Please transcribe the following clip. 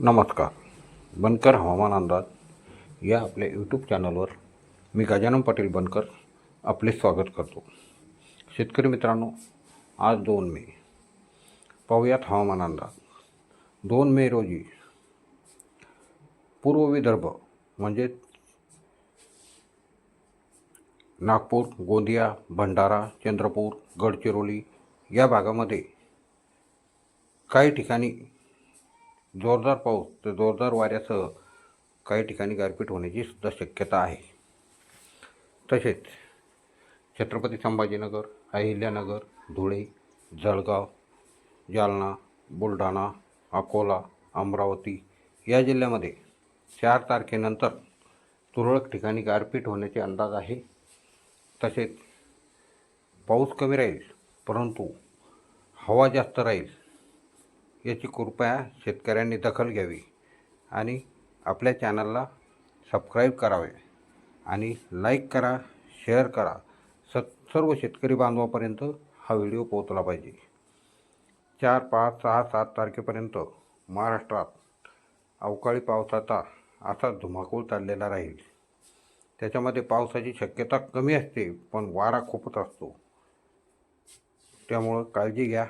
नमस्कार. बनकर हवामान अंदाज. या आपल्या यूट्यूब चॅनलवर मी गजानन पाटील बनकर आपले स्वागत करतो. शेतकरी मित्रांनो आज दोन मे. पाहुयात हवामान अंदाज. दोन मे रोजी पूर्व विदर्भ म्हणजेच नागपूर गोंदिया भंडारा चंद्रपूर गडचिरोली या भागामध्ये काही ठिकाणी जोरदार पाऊस तर जोरदार वाऱ्यासह काही ठिकाणी गारपीट होण्याची सुद्धा शक्यता आहे. तसेच छत्रपती संभाजीनगर अहिल्यानगर धुळे जळगाव जालना बुलढाणा अकोला अमरावती या जिल्ह्यामध्ये चार तारखेनंतर तुरळक ठिकाणी गारपीट होण्याचे अंदाज आहे. तसेच पाऊस कमी राहील परंतु हवा जास्त राहील याची कृपया शेतकऱ्यांनी दखल घ्यावी आणि आपल्या चॅनलला सबस्क्राईब करावे आणि लाईक करा शेअर करा. स सर्व शेतकरी बांधवापर्यंत हा व्हिडिओ पोहोचला पाहिजे. चार पाच सहा सात तारखेपर्यंत महाराष्ट्रात अवकाळी पावसाचा असा धुमाकूळ चाललेला राहील. त्याच्यामध्ये पावसाची शक्यता कमी असते पण वारा खूपच असतो. त्यामुळं काळजी घ्या.